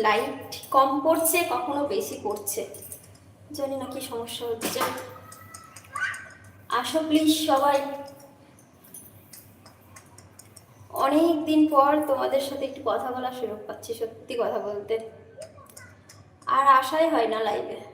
Light কম পড়ছে, কখনো বেশি পড়ছে। জানি না কি সমস্যা হচ্ছে। আসো প্লিজ সবাই। অনেক দিন পর তোমাদের সাথে একটু কথা বলার সুযোগ পাচ্ছি, সত্যি কথা বলতে। আর আশাই হয় না লাইভে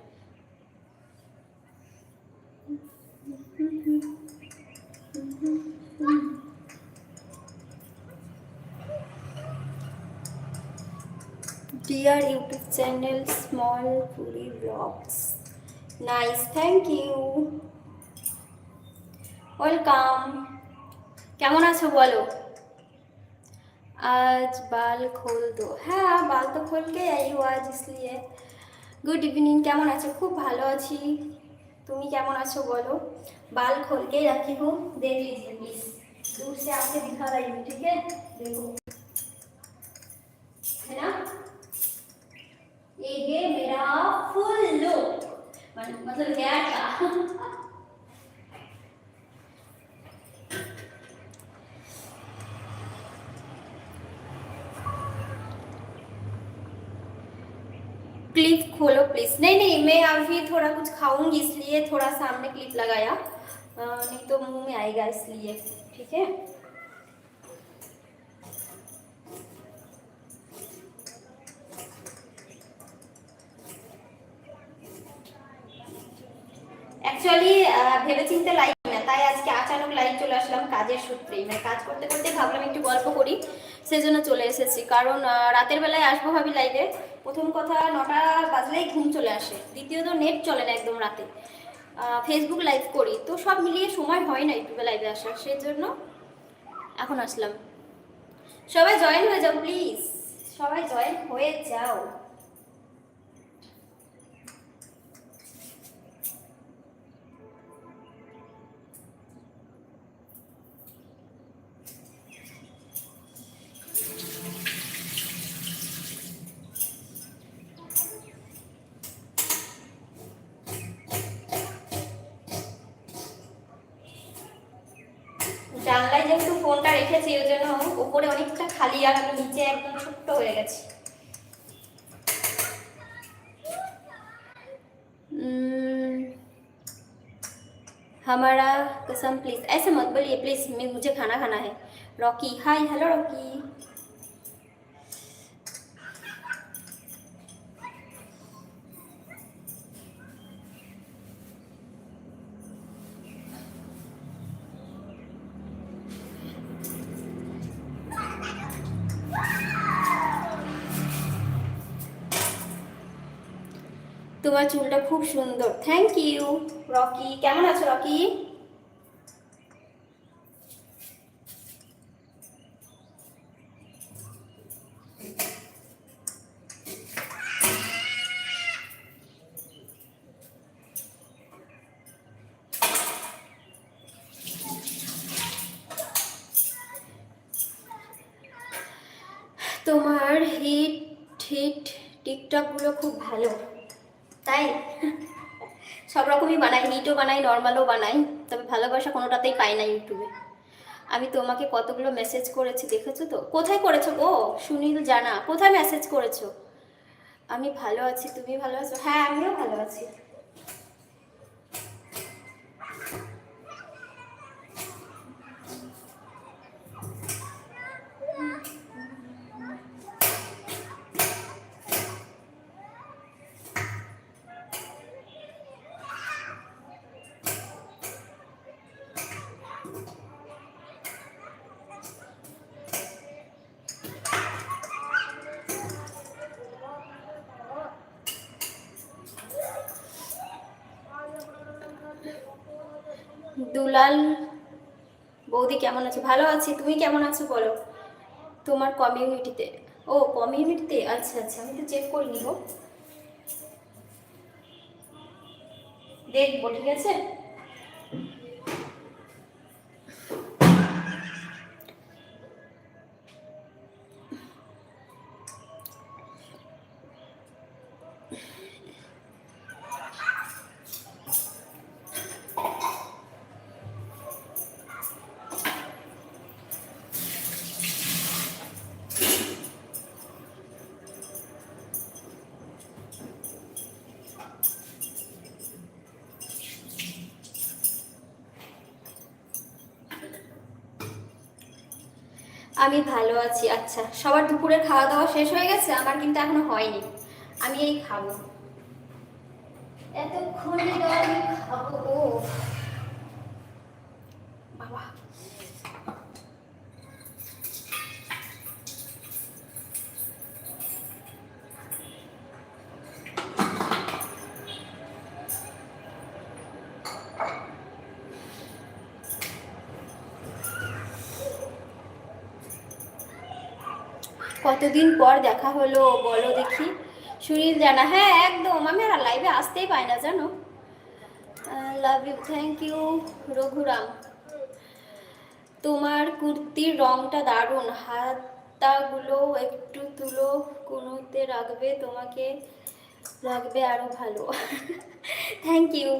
Dear YouTube channel, small Puri vlogs. Nice, thank you. Welcome কেমন আছো বলো आज बाल खोल दो হ্যাঁ বাল তো खोल के आई हूँ आज इसलिए গুড ইভিনিং কেমন আছো খুব ভালো আছি তুমি কেমন আছো বলো बाल खोल के रखी हूँ देख लीजिए प्लीज दूर से आपसे दिखा रही हूँ ठीक है देखो मतलब हेयर का क्लिप खोलो प्लीज़ नहीं नहीं, मैं अभी थोड़ा कुछ खाऊँगी, इसलिए थोड़ा सामने क्लिप लगाया। नहीं तो मुँह में आएगा इसलिए, ठीक है? কাজের সূত্রেই। মানে কাজ করতে করতে ভাবলাম একটু গল্প করি, সেজন্য চলে এসেছি। কারণ রাতের বেলায় আসব ভাবি লাইভে প্রথম কথা, নটা বাজলেই ঘুম চলে আসে। দ্বিতীয়ত নেট চলে না একদম রাতে। ফেসবুক লাইভ করি। তো সব মিলিয়ে সময় হয় না ইউটিউবে লাইভে আসার। সেই জন্য এখন আসলাম। সবাই জয়েন হয়ে যাও প্লিজ সবাই জয়েন হয়ে যাও। हमारा कसम प्लीज़ ऐसे मत बोलिए प्लीज़ मुझे खाना खाना है। Rocky hi hello Rocky. চুলটা খুব সুন্দর। Thank you Rocky. কেমন আছো রকি তোমার হিট হিট টিকটকগুলো খুব ভালো তাই সব রকমই বানাই হিটও বানাই নর্মালও বানাই, তবে ভালোবাসা কোনোটাতেই পাই না ইউটিউবে। আমি তোমাকে কতগুলো মেসেজ করেছি, দেখেছ তো? কোথায় করেছ গো? সুনীল জানা, কোথায় মেসেজ করেছ? আমি ভালো আছি, তুমি ভালো আছো? হ্যাঁ আমিও ভালো আছি। আছো আছি তুমি কেমন আছো বলো? তোমার কমিউনিটিতে ও কমিউনিটিতে আচ্ছা আচ্ছা আমি তো চেক করিনি নিব। দেখব, ঠিক আছে? আমি ভালো আছি। আচ্ছা সবার দুপুরের খাওয়া দাওয়া শেষ হয়ে গেছে? আমার কিন্তু এখনও হয়নি। আমি এই খাব এতক্ষণে তো আমি খাব ও বাবা কতদিন পর দেখা হলো বলো দেখি। সুনীল জানা হ্যাঁ একদম, আমি আর লাইভে আসতেই পাই না, জানো। Love you thank you Raghuram. তোমার কুর্তির রংটা দারুণ, হাতাগুলো একটু তুলো, কোনোতে রাখবে, তোমাকে রাখবে আরও ভালো। থ্যাংক ইউ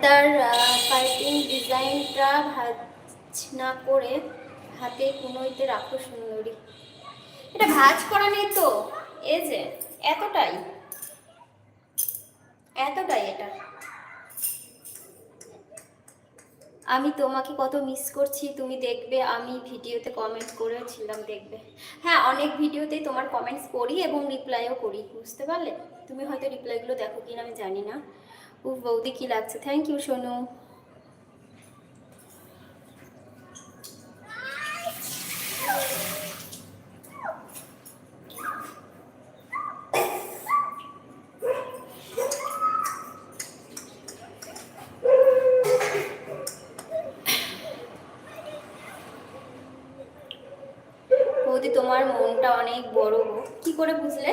হাতার পাইপিং ডিজাইনটা ভাজ, না করে হাতে কুনোইতে রাখো সুন্দরী এটা ভাজ করা নেই তো। এই যে, এতটাই। এতটাই এটা। আমি তোমাকে কত মিস করছি, তুমি দেখবে, আমি ভিডিওতে কমেন্ট করেছিলাম দেখবে। হ্যাঁ অনেক ভিডিওতেই তোমার কমেন্টস করি এবং রিপ্লাইও করি, বুঝতে পারলে? তুমি হয়তো রিপ্লাইগুলো দেখো কিনা আমি জানি না। ও বৌদি কি লাগছে? থ্যাংক ইউ সোনু বৌদি তোমার মনটা অনেক বড় গো কি করে বুঝলে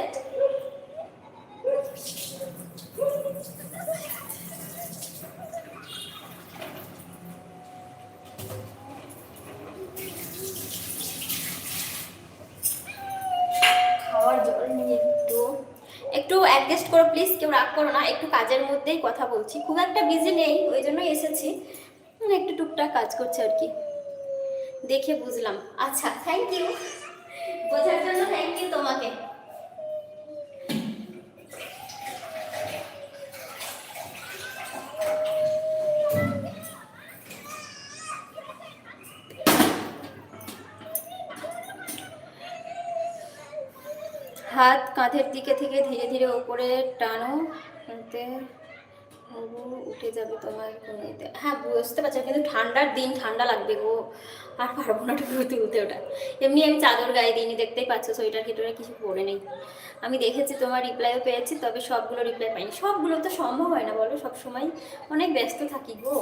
খাওয়ার জল নিয়ে একটু একটু অ্যাডজাস্ট করো প্লিজ কেউ রাগ করো না একটু কাজের মধ্যেই কথা বলছি। খুব একটা বিজি নেই ওই জন্যই এসেছি। উম, একটু টুকটাক কাজ করছে আর কি। দেখে বুঝলাম। আচ্ছা থ্যাংক ইউ বোঝার জন্য থ্যাংক ইউ তোমাকে। হাত কাঁধের দিকে থেকে ধীরে ধীরে উপরে টানো। উঠে যাবে তোমার কোনোতে। হ্যাঁ বুঝতে পারছি কিন্তু ঠান্ডার দিন ঠান্ডা লাগবে গো। আর পারব না টুকু তুলতে ওটা এমনি আমি চাদর গায়ে দিইনি, দেখতেই পাচ্ছ সোয়েটার ফিটারে কিছু পরে নেই। আমি দেখেছি তোমার রিপ্লাইও পেয়েছি, তবে সবগুলো রিপ্লাই পাইনি। সবগুলো তো সম্ভব হয় না বলো, সবসময় অনেক ব্যস্ত থাকি গো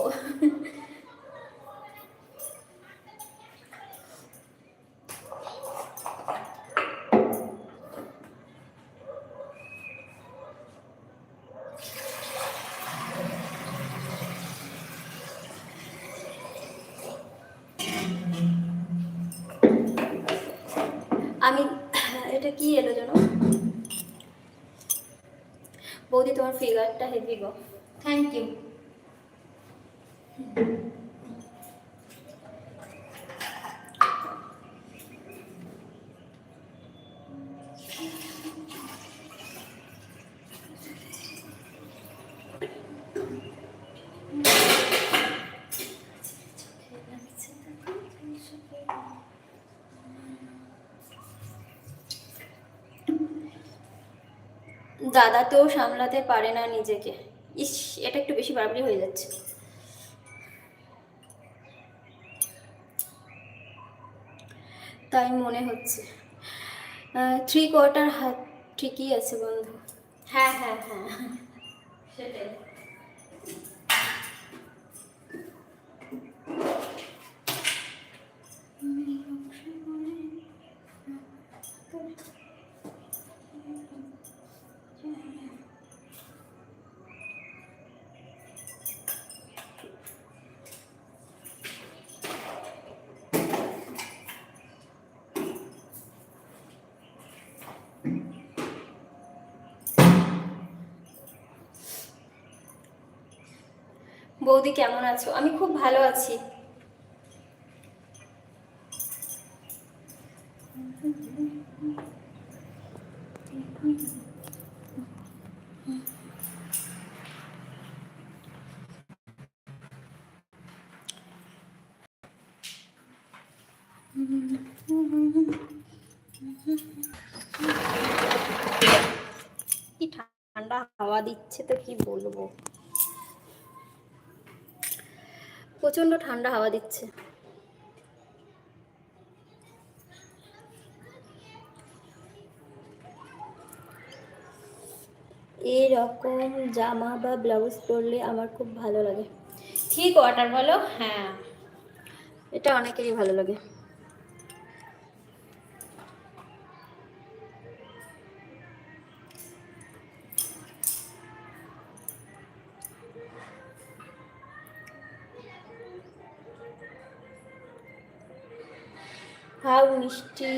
আমি এটা কি এলো যেন বৌদি তোমার ফিগারটা হেভি গো থ্যাংক ইউ দাদা তো সামলাতে পারে না নিজেকে। ইস, এটা একটু বেশি বাড়াবাড়ি হয়ে যাচ্ছে। তাই মনে হচ্ছে। থ্রি কোয়ার্টার হাত ঠিকই আছে বন্ধু। হ্যাঁ হ্যাঁ হ্যাঁ। সেটাই। কেমন আছো? আমি খুব ভালো আছি। কি ঠান্ডা হাওয়া দিচ্ছে তো কি বলব? প্রচণ্ড ঠান্ডা হাওয়া দিচ্ছে। এরকম জামা বা ব্লাউজ পরলে আমার খুব ভালো লাগে। ঠিক ওয়াটার বলো হ্যাঁ। এটা অনেকেরই ভালো লাগে। মিষ্টি।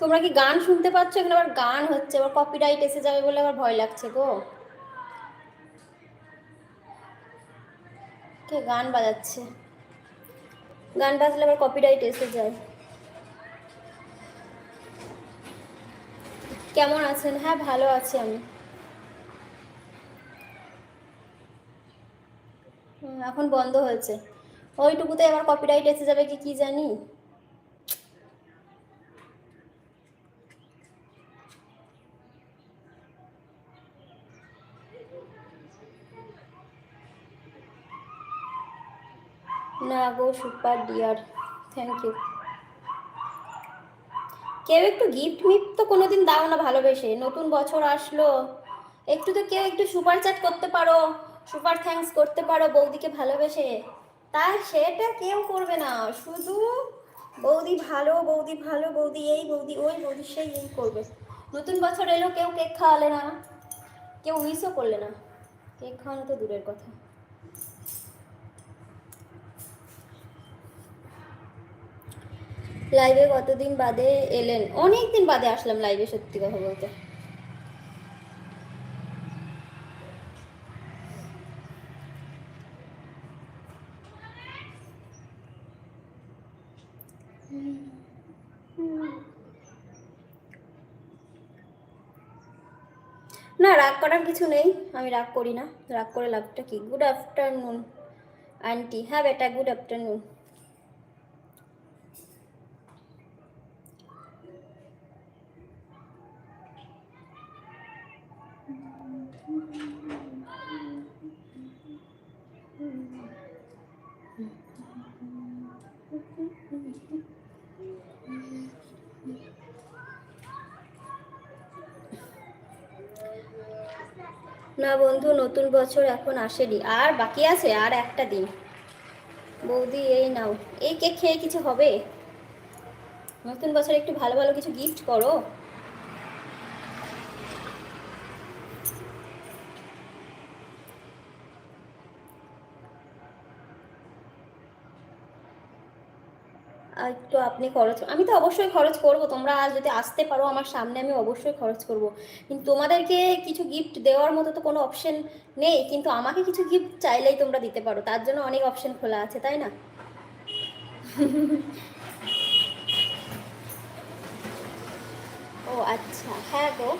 তোমরা কি গান শুনতে পাচ্ছ? এখানে আবার গান হচ্ছে, আবার কপিরাইট এসে যাবে বলে আবার ভয় লাগছে গো। কে গান বাজাচ্ছে? গান বাজলে আবার কপিরাইট এসে যায়। কেমন আছেন? হ্যাঁ ভালো আছি আমি। এখন বন্ধ হয়েছে। ওইটুকুতে আবার কপিরাইট এসে যাবে কি কি জানি? না গো, সুপার ডিয়ার। থ্যাংক ইউ কেউ একটু গিফট মিফট তো কোনোদিন দাও না ভালোবেসে। নতুন বছর আসলো। একটু তো কেউ একটু সুপার চ্যাট করতে পারো, সুপার থ্যাঙ্কস করতে পারো বৌদিকে ভালোবেসে। তাই সেটা কেউ করবে না। শুধু বৌদি ভালো বৌদি ভালো, বৌদি এই, বৌদি ওই, বৌদি সেই, এই করবে। নতুন বছর এলো, কেউ কেক খাওয়ালে না। কেউ উইসও করলে না। কেক খাওয়ানো তো দূরের কথা। লাইভে কতদিন বাদে এলেন? অনেক দিন বাদে আসলাম লাইভে সত্যি কথা বলতে। না, রাগ করার কিছু নেই। আমি রাগ করি না। রাগ করে লাভটা কি? গুড আফটারনুন আন্টি হ্যাঁ বেটা গুড আফটারনুন না বন্ধু নতুন বছর এখন আসেনি। আর বাকি আছে আর একটা দিন। বৌদি, এই নাও। এই কেক খেয়ে কিছু হবে? নতুন বছর একটু ভালো ভালো কিছু গিফট করো। একটু আপনি খরচ, আমি তো অবশ্যই খরচ করব। তোমরা যদি আসতে পারো আমার সামনে, আমি অবশ্যই খরচ করব। কিন্তু তোমাদেরকে কিছু গিফট দেওয়ার মতো তো কোনো অপশন নেই, কিন্তু আমাকে কিছু গিফট চাইলেই তোমরা দিতে পারো। তার জন্য অনেক অপশন খোলা আছে, তাই না? ও আচ্ছা হ্যাঁ গো।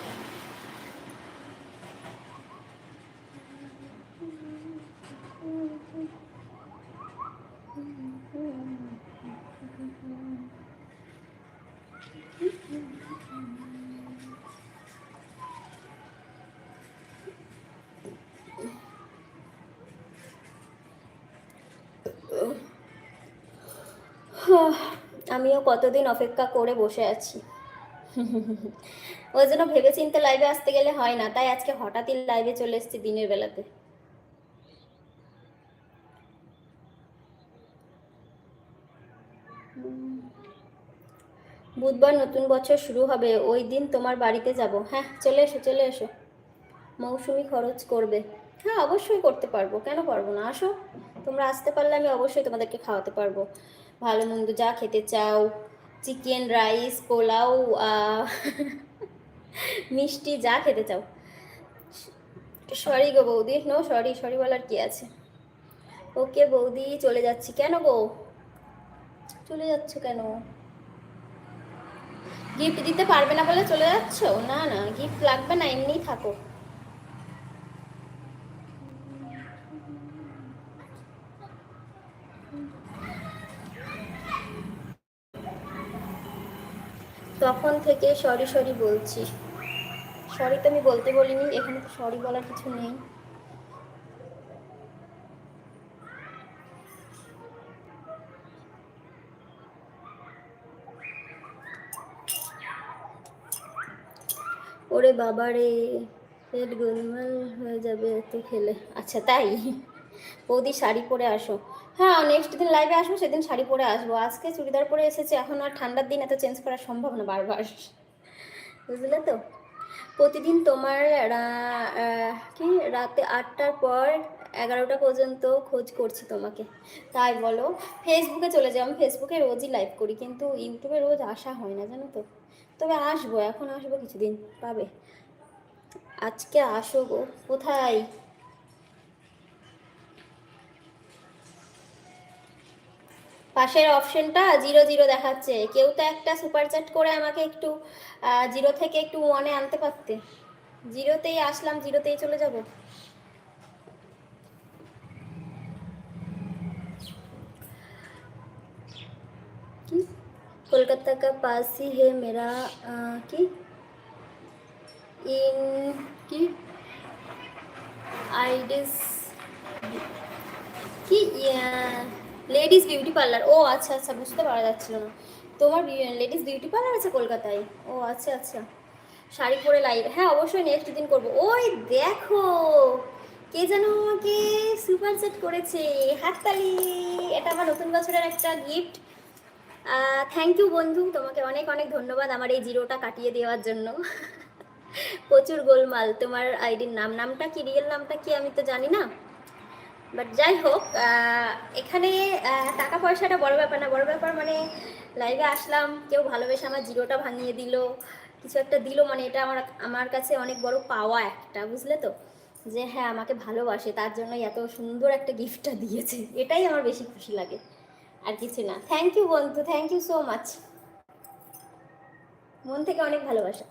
আমিও কতদিন অপেক্ষা করে বসে আছি। ওই জন্য ভেবে চিন্তে লাইভে আসতে গেলে হয় না, তাই আজকে হঠাৎই লাইভে চলে এসেছি দিনের বেলাতে। বুধবার নতুন বছর শুরু হবে, ওই দিন তোমার বাড়িতে যাব। হ্যাঁ চলে এসো চলে এসো। মৌসুমি খরচ করবে। হ্যাঁ অবশ্যই করতে পারব, কেন পারব না? আসো, তোমরা আসতে পারলে আমি অবশ্যই তোমাদেরকে খাওয়াতে পারব। ভালো মন্দ যা খেতে চাও। চিকেন রাইস পোলাও মিষ্টি যা খেতে চাও। সরি গো বৌদি নো সরি সরি বলার কি আছে? ওকে বৌদি, চলে যাচ্ছি। কেন গো? চলে যাচ্ছ কেন? গিফট দিতে পারবে না বলে চলে যাচ্ছ? না না গিফট লাগবে না, এমনিই থাকো তখন থেকে সরি সরি বলছি। সরি তো আমি বলতে বলিনি, এখানে তো সরি বলার কিছু নেই। ওরে বাবা রে পেট গোলমাল হয়ে যাবে এত খেলে। আচ্ছা তাই? বৌদি শাড়ি পরে আসো। হ্যাঁ নেক্সট দিন লাইভে আসব, সেদিন শাড়ি পরে আসব। আজকে চুড়িদার পরে এসেছে, এখন আর ঠান্ডার দিন, এত চেঞ্জ করা সম্ভব না বারবার। বুঝলে তো? প্রতিদিন তোমার কি, রাতে আটটার পর এগারোটা পর্যন্ত খোঁজ করছি তোমাকে। তাই বলো ফেসবুকে চলে যাও আমি ফেসবুকে রোজই লাইভ করি, কিন্তু ইউটিউবে রোজ আসা হয় না, জানো তো? তবে আসব, এখন আসব কিছুদিন, পাবে। আজকে আসো কোথায়? পাশের অপশনটা জিরো জিরো দেখাচ্ছে কেউ তো একটা সুপার চ্যাট করে আমাকে একটু জিরো থেকে একটু ওয়ানে আনতে পারতে জিরোতেই আসলাম জিরোতেই চলে যাব কি कोलकाता का पास ही है मेरा अ, কি ইন কি আইডিস কি লেডিস বিউটি পার্লার ও আচ্ছা আচ্ছা বুঝতে পারা যাচ্ছিল না। তোমার লেডিস বিউটি পার্লার আছে কলকাতায়? ও আচ্ছা আচ্ছা। শাড়ি পরে লাইভ হ্যাঁ অবশ্যই নেক্সট দিন করব। ওই দেখো, কে যেন আমাকে সুপার সেট করেছে। হাততালি, এটা আমার নতুন বছরের একটা গিফট থ্যাংক ইউ বন্ধু, তোমাকে অনেক অনেক ধন্যবাদ আমার এই জিরোটা কাটিয়ে দেওয়ার জন্য। প্রচুর গোলমাল। তোমার আইডির নাম, নামটা কি রিয়েল নামটা কি আমি তো জানি না। বাট যাই হোক এখানে টাকা পয়সাটা বড় ব্যাপার না। বড় ব্যাপার মানে লাইভে আসলাম, কেউ ভালোবেসে আমার জিরোটা ভাঙিয়ে দিল, কিছু একটা দিল মানে এটা আমার আমার কাছে অনেক বড় পাওয়া একটা, বুঝলে তো? যে হ্যাঁ আমাকে ভালোবাসে, তার জন্যই এত সুন্দর একটা গিফটটা দিয়েছে। এটাই আমার বেশি খুশি লাগে। আর কিছু না। থ্যাংক ইউ বন্ধু। থ্যাংক ইউ সো মাচ মন থেকে অনেক ভালোবাসা।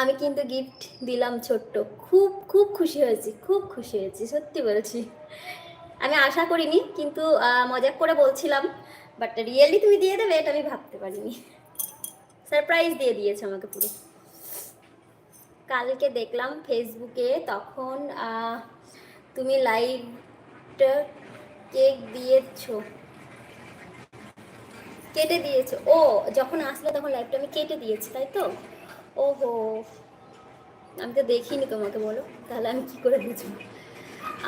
আমি কিন্তু গিফট দিলাম ছোট্ট। খুব খুব খুশি হয়েছি, খুব খুশি হয়েছি, সত্যি বলছি। আমি আশা করিনি, কিন্তু মজাক করে বলছিলাম বাট রিয়েলি তুমি দিয়ে দেবে এটা আমি ভাবতে পারিনি। সারপ্রাইজ দিয়ে দিয়েছে আমাকে পুরো। কালকে দেখলাম ফেসবুকে তখন তুমি লাইভটা কেক দিয়েছ। কেটে দিয়েছ। ও, যখন আসলে তখন লাইভটা আমি কেটে দিয়েছি, তাই তো? ওহো, আমি তো দেখিনি তোমাকে, বলো। তাহলে আমি কি করে বুঝব?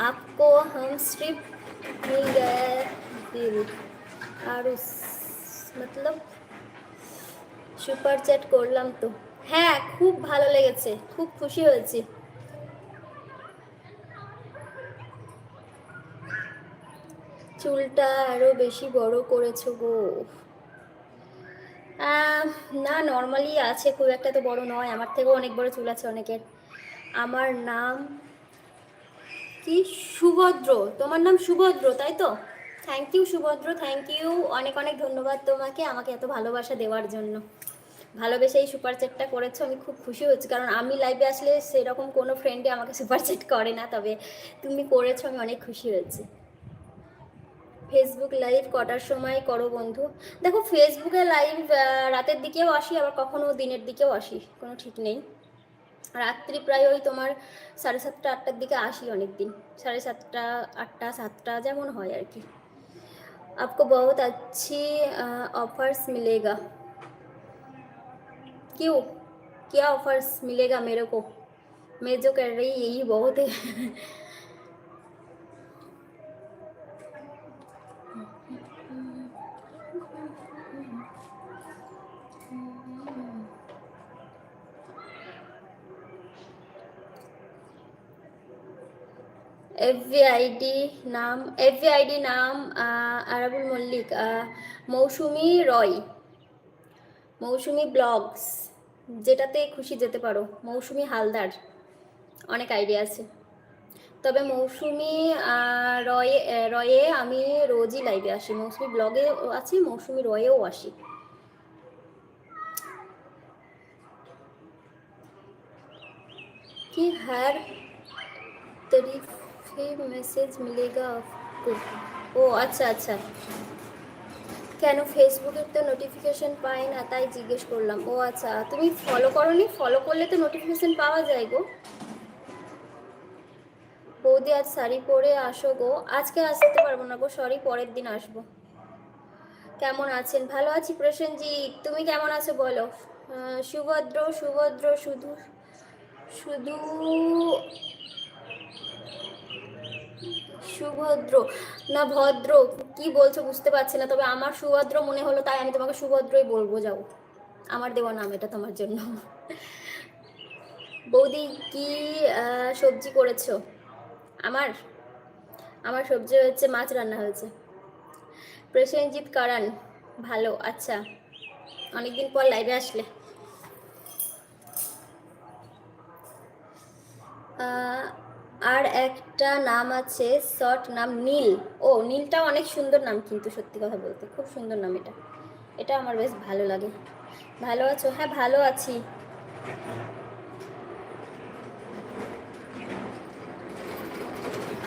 আপকো হাম স্ট্রিপ মিল দিল। আর মতলব সুপার চ্যাট করলাম তো। হ্যাঁ খুব ভালো লেগেছে, খুব খুশি হয়েছি। চুলটা আরও বেশি বড় করেছ গো। না নর্মালি আছে, খুব একটা তো বড় নয়। আমার থেকেও অনেক বড় চুল আছে অনেকের। আমার নাম কি? সুভদ্র। তোমার নাম সুভদ্র, তাই তো? Thank you Subhadra thank you অনেক অনেক ধন্যবাদ তোমাকে, আমাকে এত ভালোবাসা দেওয়ার জন্য। ভালোবেসে এই সুপার চ্যাটটা করেছ, আমি খুব খুশি হচ্ছি কারণ আমি লাইভে আসলে সেরকম কোনো ফ্রেন্ডে আমাকে সুপার চ্যাট করে না, তবে তুমি করেছ, আমি অনেক খুশি হয়েছি। ফেসবুক লাইভ কটার সময় করো বন্ধু দেখো ফেসবুকে লাইভ রাতের দিকেও আসি আবার কখনো দিনের দিকেও আসি কোনো ঠিক নেই রাত্রি প্রায় ওই তোমার সাড়ে সাতটা আটটার দিকে আসি অনেক দিন সাড়ে সাতটা আটটা সাতটা যেমন হয় আর কি आपको बहुत अच्छी ऑफर्स मिलेगा क्यों क्या ऑफर्स मिलेगा मेरे को मैं जो कर रही यही बहुत है এফভিআইডি নাম এফভিআইডি নাম আরাবুল মল্লিক মৌসুমি রয় মৌসুমি ব্লগস যেটাতে খুশি যেতে পারো। মৌসুমি হালদার অনেক আইডিয়া আছে। তবে মৌসুমি রয়ে রয়ে আমি রোজই লাইভে আসি। মৌসুমি ব্লগে আছি মৌসুমি রয়েও আসি। কি হার, তরিফ। तरीफे मैसेज मिलेगा आपको ও আচ্ছা আচ্ছা কেন ফেসবুকের তো নোটিফিকেশন পাই না তাই জিজ্ঞেস করলাম ও আচ্ছা তুমি ফলো করনি ফলো করলে তো নোটিফিকেশন পাওয়া যায় গো বৌদি আজ শাড়ি পরে আসো গো আজকে আসতে পারবো না গো সরি পরের দিন আসবো কেমন আছেন ভালো আছি প্রসেনজিৎ তুমি কেমন আছো বলো আহ, সুভদ্র সুভদ্র শুধু শুধু সুভদ্র। না ভদ্র কি বলছো বুঝতে পারছি না তবে আমার সুভদ্র মনে হলো তাই আমি তোমাকে সুভদ্রই বলব যাও। আমার দেওয়া নাম এটা তোমার জন্য। বৌদি কি সবজি করেছ? আমার? আমার সবজি হচ্ছে মাছ রান্না হয়েছে। প্রসেনজিৎ কারান ভালো আচ্ছা। অনেকদিন পর লাইভে আসলে। আহ, আর একটা নাম আছে শর্ট নাম নীল ও নীলটা অনেক সুন্দর নাম কিন্তু সত্যি কথা বলতে খুব সুন্দর নাম এটা এটা আমার বেশ ভালো লাগে ভালো আছো হ্যাঁ ভালো আছি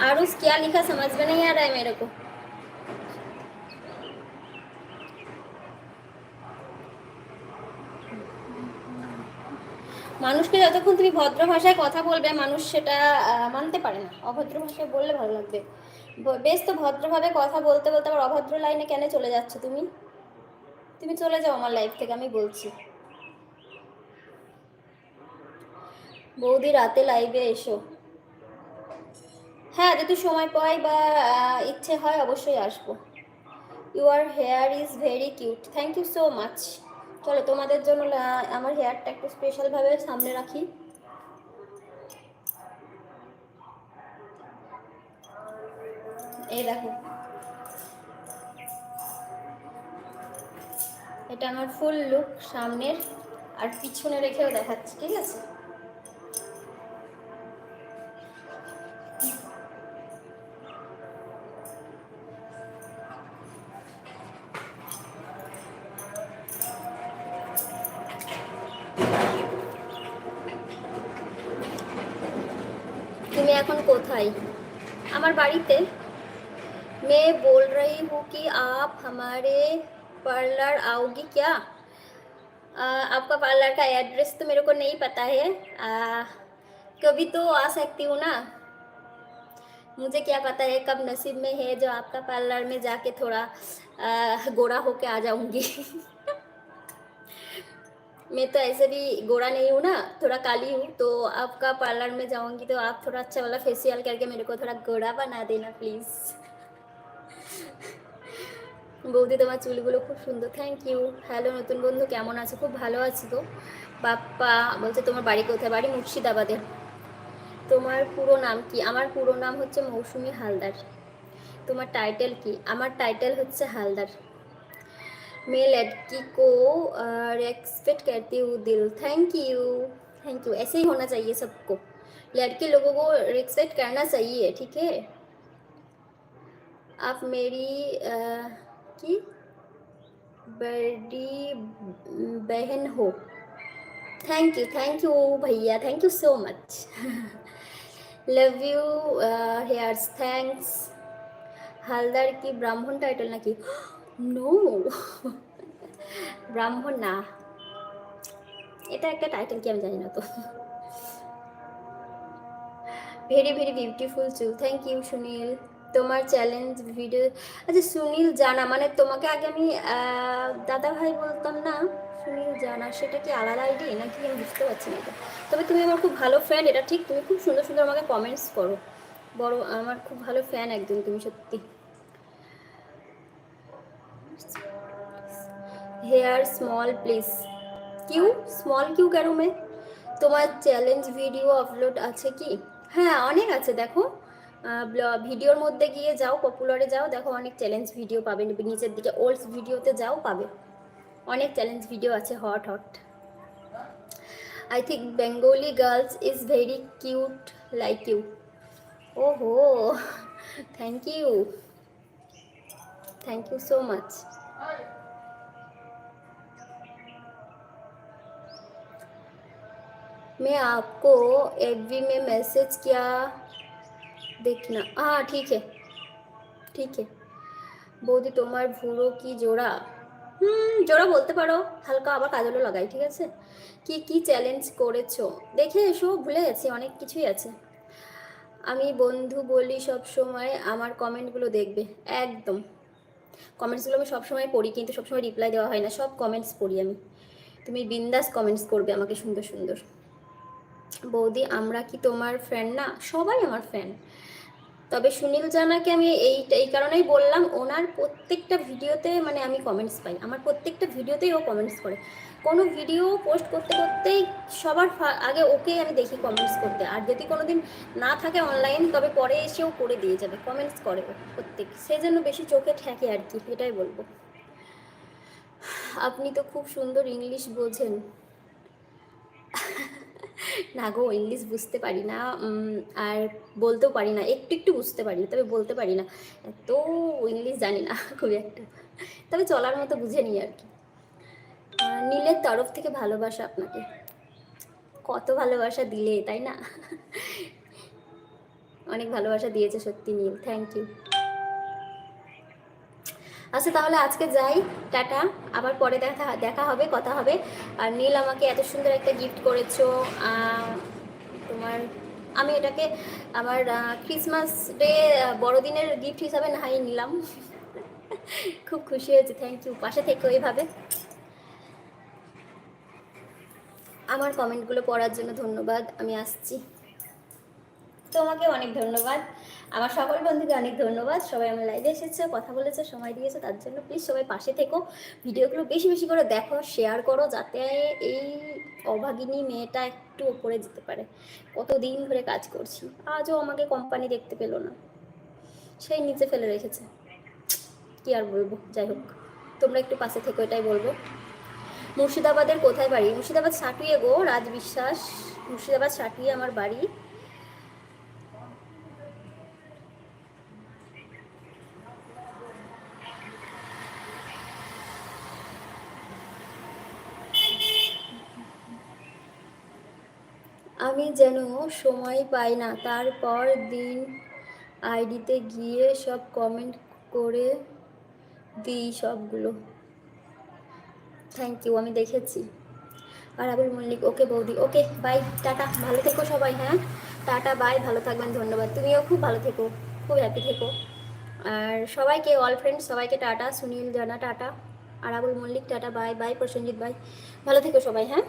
आरुष क्या लिखा समझ में नहीं आ रहा है मेरे को মানুষকে যতক্ষণ তুমি ভদ্র ভাষায় কথা বলবে, মানুষ সেটা মানতে পারে না। অভদ্র ভাষায় বললে ভালো লাগবে। বেশ তো ভদ্রভাবে কথা বলতে বলতে আবার অভদ্র লাইনে কেন চলে যাচ্ছ তুমি? তুমি চলে যাও আমার লাইফ থেকে, আমি বলছি। বৌদি, রাতে লাইভে এসো। হ্যাঁ যদি সময় পাই বা ইচ্ছে হয় অবশ্যই আসব। Your hair is very cute thank you so much চলো, তোমাদের জন্য আমার হেয়ারটা একটু স্পেশালভাবে সামনে রাখি। এই দেখো। এটা আমার ফুল লুক সামনের, আর পিছনে রেখেও দেখাচ্ছি, ঠিক আছে? আমার বাড়িতে मैं बोल रही हूँ कि आप हमारे पार्लर आओगी क्या आ, आपका पार्लर का एड्रेस तो मेरे को नहीं पता है आ, कभी तो आ सकती हूँ ना मुझे क्या पता है कब नसीब में है जो आपका पार्लर में जाके थोड़ा आ, गोरा होके आ जाऊंगी मैं तो ऐसे भी गोरा नहीं हूँ ना थोड़ा काली हूँ तो आपका पार्लर में जाऊंगी तो आप थोड़ा अच्छा वाला फेशियल करके मेरे को थोड़ा गोरा बना देना प्लीज़ বৌদি তোমার চুলগুলো খুব সুন্দর থ্যাংক ইউ হ্যালো নতুন বন্ধু কেমন আছো খুব ভালো আছি তো বাপ্পা বলছে তোমার বাড়ি কোথায় বাড়ি মুর্শিদাবাদে তোমার পুরো নাম কি আমার পুরো নাম হচ্ছে মৌসুমি হালদার তোমার টাইটেল কি আমার টাইটেল হচ্ছে হালদার मैं लड़की को रेस्पेक्ट करती हूँ दिल। थैंक यू थैंक यू ऐसे ही होना चाहिए सबको। लड़के लोगों को रेस्पेक्ट करना चाहिए ठीक है? आप मेरी आ, की? बड़ी बहन हो। थैंक यू थैंक यू भैया. Thank you so much love you hairs thanks Haldar की ब्राह्मण टाइटल ना की। নো ব্রাহ্মণ না। এটা একটা টাইটেল কি আমি জানি না তো। ভেরি ভেরি বিউটিফুল চুল থ্যাংক ইউ সুনীল তোমার চ্যালেঞ্জ ভিডিও আচ্ছা সুনীল জানা মানে তোমাকে আগে আমি দাদা ভাই বলতাম না সুনীল জানা, সেটা কি আলাদা আইডি নাকি আমি বুঝতে পারছি না তবে তুমি আমার খুব ভালো ফ্রেন্ড এটা ঠিক, তুমি খুব সুন্দর সুন্দর আমাকে কমেন্টস করো। বড়, আমার খুব ভালো ফ্যান একদম তুমি, সত্যি। Hair small please. Q? Small Q কেন মে তোমার চ্যালেঞ্জ ভিডিও আপলোড আছে কি? হ্যাঁ অনেক আছে, দেখো। ভিডিওর মধ্যে গিয়ে যাও পপুলারে যাও, দেখো অনেক চ্যালেঞ্জ ভিডিও পাবে, নিচের দিকে ওল্ডস ভিডিওতে যাও, পাবে। অনেক চ্যালেঞ্জ ভিডিও আছে hot hot I think Bengali girls is very cute like you ওহো thank you thank you so much मैं आपको एफबी में मैसेज किया देखना हाँ ठीक है ठीक है বৌদি তোমার ভুরো কি জোড়া হুম জোড়া বলতে পারো হালকা আবার কাজলও লাগাই ঠিক আছে কি কি চ্যালেঞ্জ করেছো দেখে এসো ভুলে গেছি অনেক কিছুই আছে আমি বন্ধু বলি সব সময় আমার কমেন্টগুলো দেখবে একদম কমেন্টসগুলো আমি সবসময় পড়ি কিন্তু সবসময় রিপ্লাই দেওয়া হয় না সব কমেন্টস পড়ি আমি তুমি বিন্দাস কমেন্টস করবে আমাকে সুন্দর সুন্দর বৌদি, আমরা কি তোমার ফ্রেন্ড না? সবাই আমার ফ্যান তবে সুনীল জানাকে আমি এই এই কারণেই বললাম, ওনার প্রত্যেকটা ভিডিওতে মানে আমি কমেন্টস পাই। আমার প্রত্যেকটা ভিডিওতেই ও কমেন্টস করে। কোনো ভিডিও পোস্ট করতে করতেই সবার আগে ওকে আমি দেখি কমেন্টস করতে। আর যদি কোনো দিন না থাকে অনলাইন তবে পরে এসেও করে দিয়ে যাবে কমেন্টস করে প্রত্যেক সেই জন্য বেশি চোখে ঠেকে আর কি, এটাই বলব। আপনি তো খুব সুন্দর ইংলিশ বোঝেন। না গো ইংলিশ বুঝতে পারি না আর বলতেও পারি না, একটু একটু বুঝতে পারি, তবে বলতে পারি না। এত ইংলিশ জানি না খুবই একটা। তবে চলার মতো বুঝে নিই আর কি। নীলের তরফ থেকে ভালোবাসা আপনাকে। কত ভালোবাসা দিলে, তাই না? অনেক ভালোবাসা দিয়েছে সত্যি নীল থ্যাংক ইউ আচ্ছা তাহলে আজকে যাই, টাটা। আবার পরে দেখা দেখা হবে, কথা হবে। আর নীল আমাকে এত সুন্দর একটা গিফট করেছ তোমার, আমি এটাকে আমার ক্রিসমাস ডে বড়দিনের গিফট হিসাবে নাহাই নিলাম। খুব খুশি হয়েছে থ্যাংক ইউ পাশে থেকো এইভাবে। আমার কমেন্টগুলো পড়ার জন্য ধন্যবাদ। আমি আসছি। তোমাকে অনেক ধন্যবাদ। আমার সকল বন্ধুকে অনেক ধন্যবাদ। সবাই আমার লাইভে এসেছে, কথা বলেছে, সময় দিয়েছে, তার জন্য প্লিজ সবাই পাশে থেকো। ভিডিওগুলো বেশি বেশি করে দেখো শেয়ার করো যাতে এই অভাগিনী মেয়েটা একটু ওপরে যেতে পারে। কতদিন ধরে কাজ করছি, আজও আমাকে কোম্পানি দেখতে পেল না। সেই নিচে ফেলে রেখেছে। কি আর বলব, যাই হোক। তোমরা একটু পাশে থেকো, এটাই বলব। মুর্শিদাবাদের কোথায় বাড়ি? মুর্শিদাবাদ সাটুয়ে গো, রাজ বিশ্বাস। মুর্শিদাবাদ সাটুয়ে আমার বাড়ি আমি যেন সময় পাই না। তারপর দিন আইডিতে গিয়ে সব কমেন্ট করে দিই সবগুলো। থ্যাংক ইউ আমি দেখেছি। আর আবুল মল্লিক, ওকে বৌদি, ওকে বাই টাটা, ভালো থেকো সবাই হ্যাঁ? টাটা বাই ভালো থাকবেন, ধন্যবাদ। তুমিও খুব ভালো থেকো, খুব হ্যাপি থেকো। আর সবাইকে অল ফ্রেন্ড সবাইকে টাটা, সুনীল জানা, টাটা। আর Abul Mallick, tata bye bye Prosenjit bye ভালো থেকো সবাই হ্যাঁ?